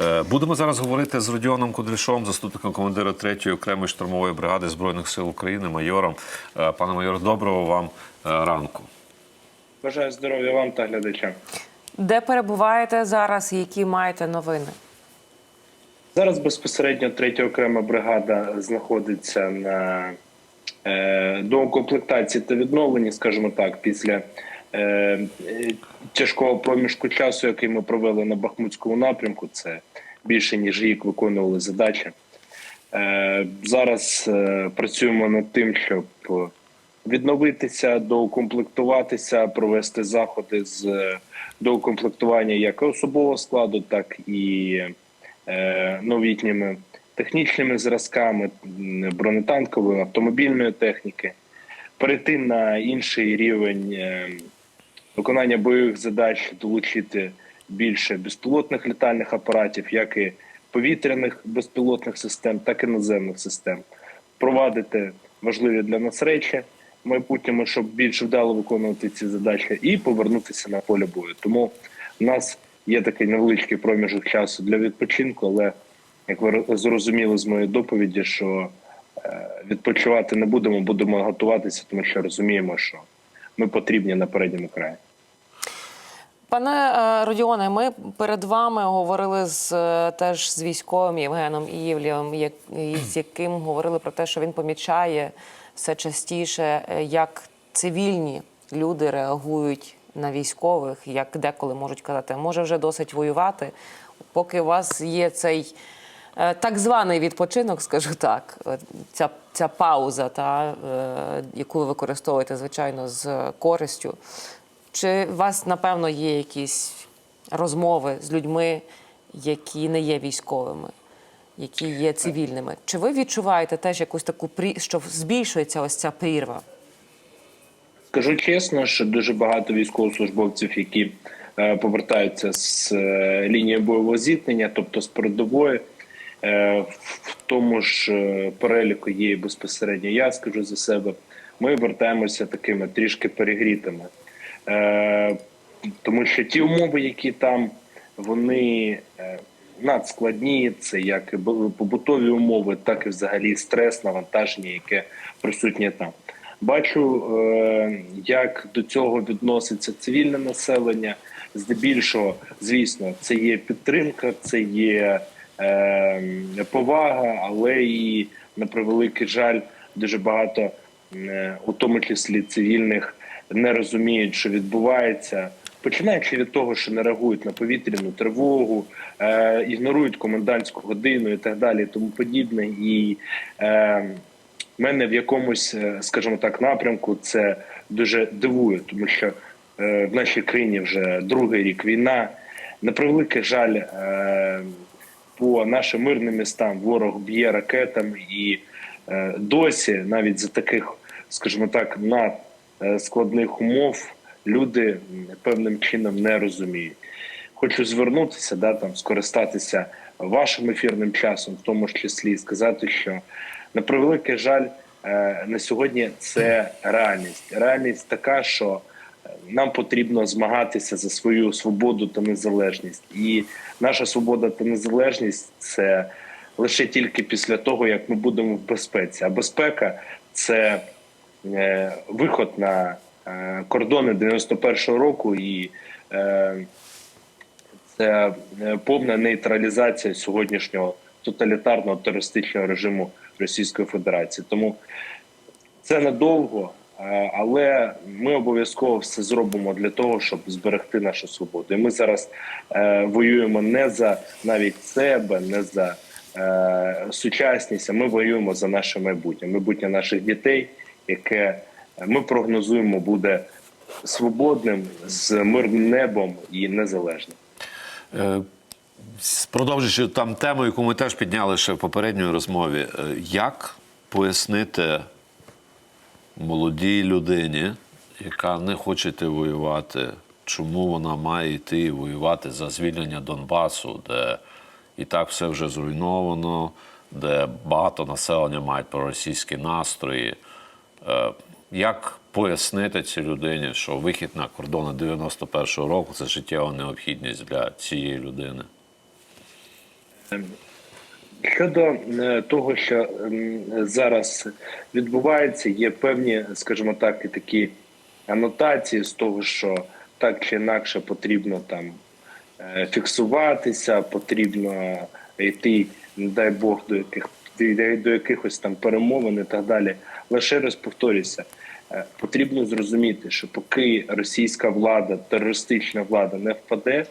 Е, Будемо зараз говорити з Родіоном Кудряшом, заступником командира 3-ї окремої штурмової бригади Збройних сил України, майором. Е, Пане майор, доброго вам е, ранку. Бажаю здоров'я вам та глядачам. Де перебуваєте зараз і які маєте новини? Зараз безпосередньо третя окрема бригада знаходиться на е, доукомплектації та відновленні, скажімо так, після тяжкого проміжку часу, який ми провели на Бахмутському напрямку. Це більше ніж рік виконували задачі. Е, зараз е, працюємо над тим, щоб відновитися, доукомплектуватися, провести заходи з е, доукомплектування як особового складу, так і е, новітніми технічними зразками бронетанкової, автомобільної техніки, перейти на інший рівень е, виконання бойових задач, долучити більше безпілотних літальних апаратів, як і повітряних безпілотних систем, так і наземних систем, впровадити важливі для нас речі в майбутньому, щоб більш вдало виконувати ці задачі, і повернутися на поле бою. Тому в нас є такий невеличкий проміжок часу для відпочинку, але як ви зрозуміли з моєї доповіді, що е, відпочивати не будемо, будемо готуватися, тому що розуміємо, що ми потрібні на передньому краї. Пане е, Родіоне, ми перед вами говорили з е, теж з військовим Євгеном Іївлєвим, як, з яким говорили про те, що він помічає все частіше, е, як цивільні люди реагують на військових, як деколи можуть казати, може вже досить воювати, поки у вас є цей. Так званий відпочинок, скажу так, ця, ця пауза, та, яку ви використовуєте, звичайно, з користю. Чи у вас, напевно, є якісь розмови з людьми, які не є військовими, які є цивільними? Чи ви відчуваєте теж якусь таку прі- що збільшується ось ця прірва? Скажу чесно, що дуже багато військовослужбовців, які е, повертаються з е, лінії бойового зіткнення, тобто з передової, е, в тому ж переліку є безпосередньо. Я скажу за себе. Ми вертаємося такими трішки перегрітими, тому що ті умови, які там, вони е, надскладні. Це як побутові умови, так і взагалі стрес, навантаження, яке присутнє там. Бачу, е, як до цього відноситься цивільне населення. Здебільшого, звісно, це є підтримка, це є е, повага, але і на превеликий жаль, дуже багато, е, у тому числі цивільних, не розуміють, що відбувається. Починаючи від того, що не реагують на повітряну тривогу, е, ігнорують комендантську годину і так далі, тому подібне. І е, мене в якомусь, е, скажімо так, напрямку це дуже дивує, тому що е, в нашій країні вже другий рік війна. На превеликий жаль, е, по нашим мирним містам ворог б'є ракетами, і е, досі навіть за таких, скажімо так, надскладних умов люди певним чином не розуміють. Хочу звернутися, да, там скористатися вашим ефірним часом, в тому числі, і сказати, що на превеликий жаль, е, на сьогодні це реальність. Реальність така, що е, нам потрібно змагатися за свою свободу та незалежність. І наша свобода та незалежність це лише тільки після того, як ми будемо в безпеці. А безпека це е, виход на е, кордони 91-го року і е, це е, повна нейтралізація сьогоднішнього тоталітарного терористичного режиму Російської Федерації. Тому це надовго, е, але ми обов'язково все зробимо для того, щоб зберегти нашу свободу. І ми зараз е, воюємо не за навіть себе, не за е, сучасність, а ми воюємо за наше майбутнє, майбутнє наших дітей, яке ми прогнозуємо буде свободним з мирним небом і незалежним. Е, Продовжуючи там тему, яку ми теж підняли ще в попередньої розмові, е, як пояснити молодій людині, яка не хоче йти воювати, чому вона має йти воювати за звільнення Донбасу, де і так все вже зруйновано, де багато населення мають проросійські настрої. Е, Як пояснити цій людині, що вихід на кордони 91-го року це життєва необхідність для цієї людини? Щодо е, того, що зараз відбувається, є певні, скажімо так, і такі анотації з того, що так чи інакше потрібно там е, фіксуватися, потрібно йти, не дай Бог, до яких до якихось там перемовин і так далі. Лише раз повторюся, е, потрібно зрозуміти, що поки російська влада, терористична влада не впаде,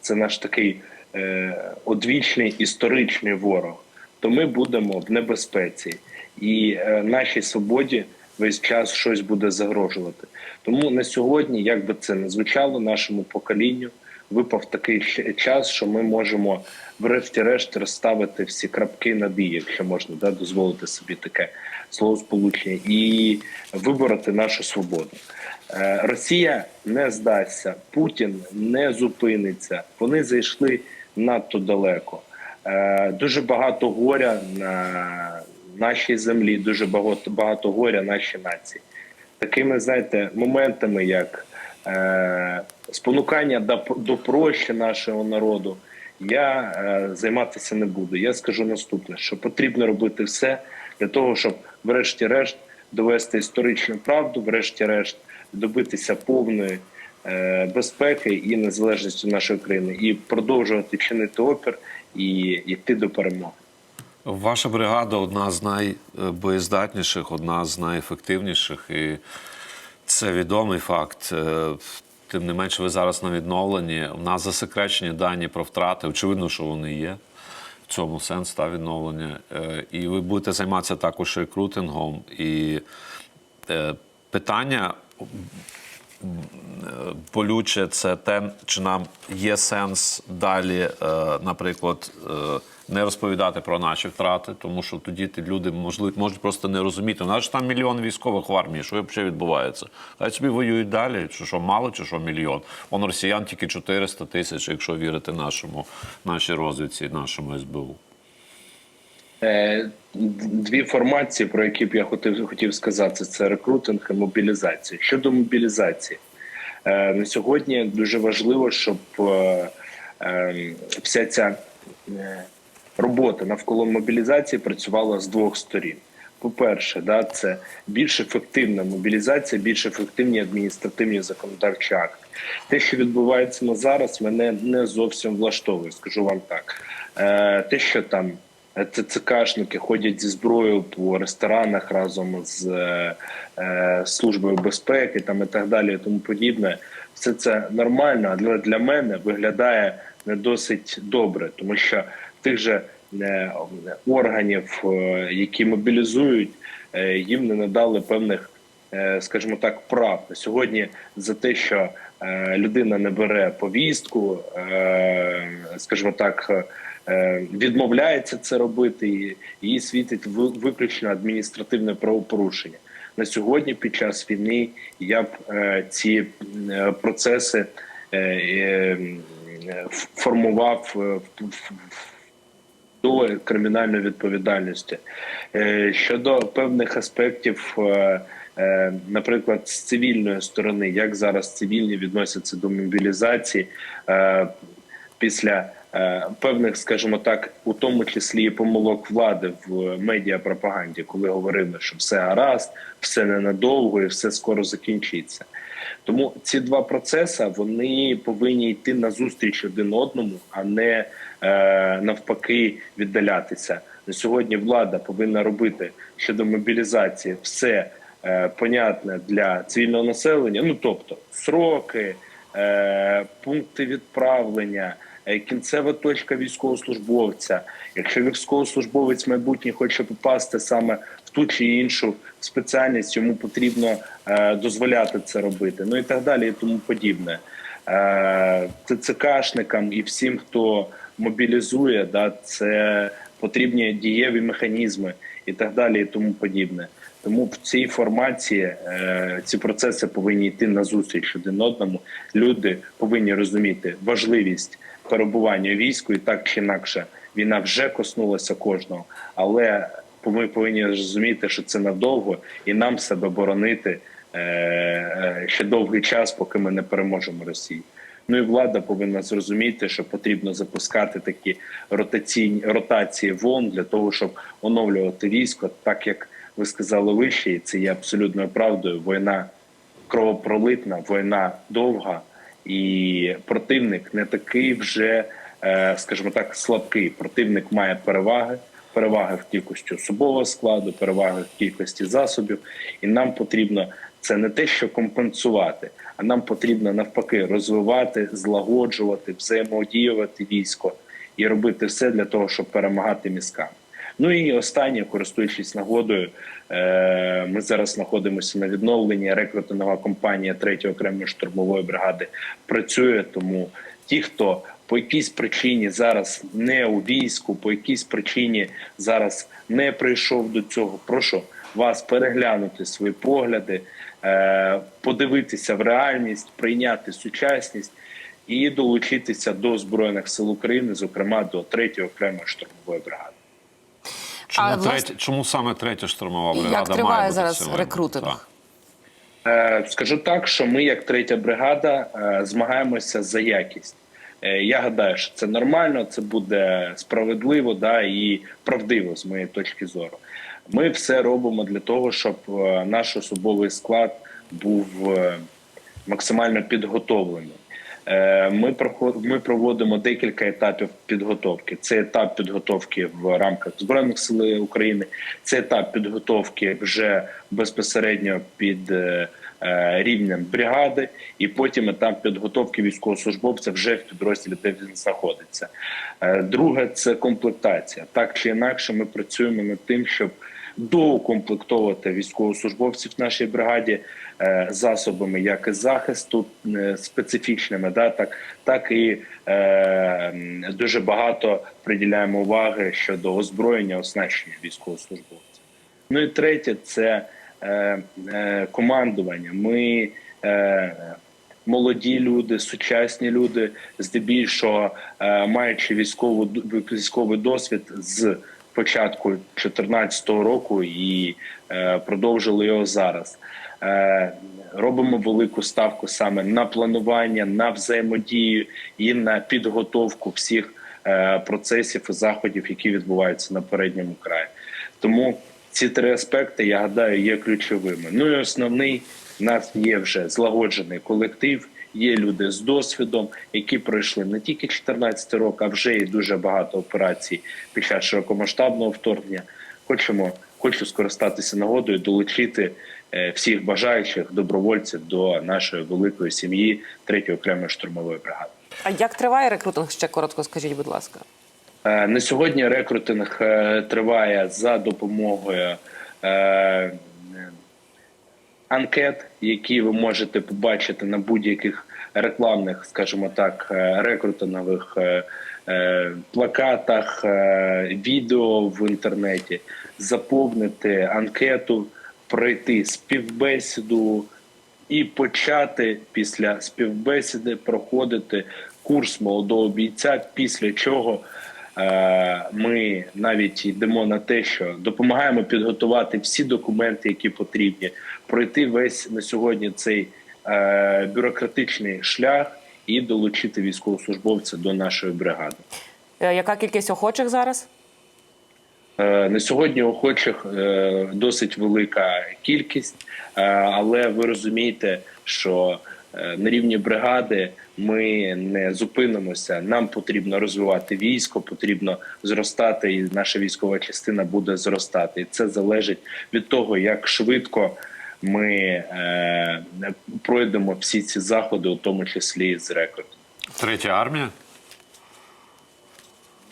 це наш такий е, одвічний історичний ворог, то ми будемо в небезпеці, і е, нашій свободі весь час щось буде загрожувати. Тому на сьогодні, як би це не звучало, нашому поколінню випав такий час, що ми можемо врешті-решт розставити всі крапки над «і», якщо можна да, дозволити собі таке словосполучення, і вибороти нашу свободу. Е, Росія не здасться, Путін не зупиниться. Вони зайшли надто далеко. Е, Дуже багато горя на нашій землі, дуже багато, багато горя нашій нації. Такими, знаєте, моментами, як спонукання до, до прощі нашого народу, я е, займатися не буду. Я скажу наступне: що потрібно робити все для того, щоб, врешті-решт, довести історичну правду, врешті-решт, добитися повної е, безпеки і незалежності нашої країни, і продовжувати чинити опір і йти до перемоги. Ваша бригада одна з найбоєздатніших, одна з найефективніших, і це відомий факт. Е, Тим не менше, ви зараз на відновленні. У нас засекречені дані про втрати. Очевидно, що вони є. В цьому сенс та відновлення. Е, І ви будете займатися також рекрутингом. І е, питання болюче це те, чи нам є сенс далі, наприклад, не розповідати про наші втрати, тому що тоді люди можливо можуть просто не розуміти. У нас ж там мільйон військових в армії. Що взагалі відбувається? Хай собі воюють далі. Чи що мало, чи що мільйон? Он росіян тільки 400 тисяч, якщо вірити нашому нашій розвідці, нашому СБУ. Е, Дві формації, про які б я хотів, хотів сказати, це рекрутинг і мобілізація. Щодо мобілізації, е, на сьогодні дуже важливо, щоб е, е, вся ця робота навколо мобілізації працювала з двох сторін. По-перше, да, це більш ефективна мобілізація, більш ефективні адміністративні законодавчі акти. Те, що відбувається на зараз, мене не зовсім влаштовує. Скажу вам так. Е, те, що там ТЦКшники ходять зі зброєю по ресторанах разом з е, е, службою безпеки, там і так далі, і тому подібне. Все це нормально, але для мене виглядає не досить добре, тому що тих же е, органів, е, які мобілізують, е, їм не надали певних, скажімо так, прав сьогодні за те, що людина не бере повістку, скажімо так. Відмовляється це робити, їй світить виключно адміністративне правопорушення на сьогодні. Під час війни я б ці процеси формував до кримінальної відповідальності. Е, Щодо певних аспектів, е, е, наприклад, з цивільної сторони, як зараз цивільні відносяться до мобілізації після певних, скажімо так, у тому числі помилок влади в медіапропаганді, коли говорили, що все гаразд, все ненадовго і все скоро закінчиться. Тому ці два процеси вони повинні йти назустріч один одному, а не е, навпаки віддалятися. На сьогодні влада повинна робити щодо мобілізації все е, понятне для цивільного населення. Ну тобто сроки, е, пункти відправлення. Е, Кінцева точка військовослужбовця. Якщо військовослужбовець майбутній хоче попасти саме в ту чи іншу спеціальність, йому потрібно е, дозволяти це робити. Ну і так далі, і тому подібне. Е, ТЦКшникам і всім, хто мобілізує, да, це потрібні дієві механізми і так далі, і тому подібне. Тому в цій формації ці процеси повинні йти на зустріч один одному. Люди повинні розуміти важливість перебування війську і так чи інакше війна вже коснулася кожного, але ми повинні розуміти, що це надовго, і нам себе боронити е, е, ще довгий час, поки ми не переможемо Росію. Ну і влада повинна зрозуміти, що потрібно запускати такі ротаційні ротації волн для того, щоб оновлювати військо, так як ви сказали вище, і це є абсолютною правдою. Війна кровопролитна, війна довга, і противник не такий вже, е, скажімо так, слабкий. Противник має переваги. Переваги в кількості особового складу, переваги в кількості засобів, і нам потрібно це не те, що компенсувати, а нам потрібно навпаки розвивати, злагоджувати, взаємодіювати військо і робити все для того, щоб перемагати мізками. Ну і останнє, користуючись нагодою, е, ми зараз знаходимося на відновленні. Рекрутингова компанія 3-ї окремої штурмової бригади працює. Тому ті, хто по якійсь причині зараз не у війську, по якійсь причині зараз не прийшов до цього, прошу вас переглянути свої погляди, е, подивитися в реальність, прийняти сучасність і долучитися до збройних сил України, зокрема до 3 окремої штурмової бригади. Чому, А, власне- чому саме третя штурмова І як триває має бути зараз сьогодні? рекрутинг? Так. Е, Скажу так, що ми, як третя бригада, е, змагаємося за якість. Е, Я гадаю, що це нормально, це буде справедливо да, і правдиво з моєї точки зору. Ми все робимо для того, щоб е, наш особовий склад був е, максимально підготовлений. Е, Ми ми проводимо декілька етапів підготовки. Це етап підготовки в рамках збройних сил України, це етап підготовки вже безпосередньо під е, е, рівнем бригади, і потім етап підготовки військовослужбовця вже в підрозділі, де він знаходиться. Друге це комплектація. Так чи інакше, ми працюємо над тим, щоб доукомплектовувати військовослужбовців в нашій бригаді засобами як захисту е, специфічними, да, так, так і е, дуже багато приділяємо уваги щодо озброєння, оснащення військовослужбовців. Ну і третє це е, е, командування. Ми е, молоді люди, сучасні люди, здебільшого е, маючи військову військовий досвід з початку 2014 року і е, продовжили його зараз. Е, робимо велику ставку саме на планування, на взаємодію і на підготовку всіх е, процесів і заходів, які відбуваються на передньому краї. Тому ці три аспекти, я гадаю, є ключовими. Ну і основний в нас є вже злагоджений колектив. Є люди з досвідом, які пройшли не тільки 14 років, а вже і дуже багато операцій під час широкомасштабного вторгнення. Хочемо, хочу скористатися нагодою, долучити всіх бажаючих добровольців до нашої великої сім'ї 3 окремої штурмової бригади. А як триває рекрутинг? Ще коротко скажіть, будь ласка. Е, На сьогодні рекрутинг е, триває за допомогою е, анкет, які ви можете побачити на будь-яких рекламних, скажімо так, е, рекрутингових е, е, плакатах, е, відео в інтернеті, заповнити анкету, пройти співбесіду і почати після співбесіди проходити курс молодого бійця, після чого е, ми навіть йдемо на те, що допомагаємо підготувати всі документи, які потрібні, пройти весь на сьогодні цей е, бюрократичний шлях і долучити військовослужбовця до нашої бригади. Е, Яка кількість охочих зараз? Е, На сьогодні охочих е, досить велика кількість, е, але ви розумієте, що на рівні бригади ми не зупинимося. Нам потрібно розвивати військо, потрібно зростати, і наша військова частина буде зростати. І це залежить від того, як швидко ми е, пройдемо всі ці заходи, у тому числі з рекордом. Третя армія.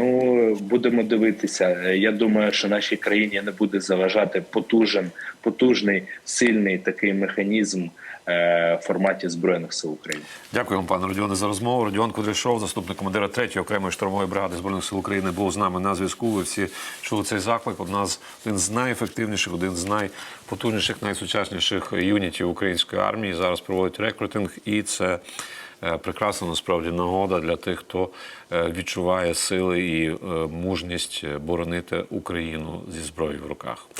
Ну, будемо дивитися. Я думаю, що нашій країні не буде заважати потужен, потужний, сильний такий механізм е, в форматі збройних сил України. Дякую вам, пане Родіоне, за розмову. Родіон Кудряшов, заступник командира 3-ї окремої штурмової бригади збройних сил України, був з нами на зв'язку. Ви всі чули цей заклик. Одна з один з найефективніших, один з найпотужніших, найсучасніших юнітів української армії. Зараз проводить рекрутинг, і це прекрасна насправді нагода для тих, хто е, відчуває сили і е, мужність боронити Україну зі зброєю в руках.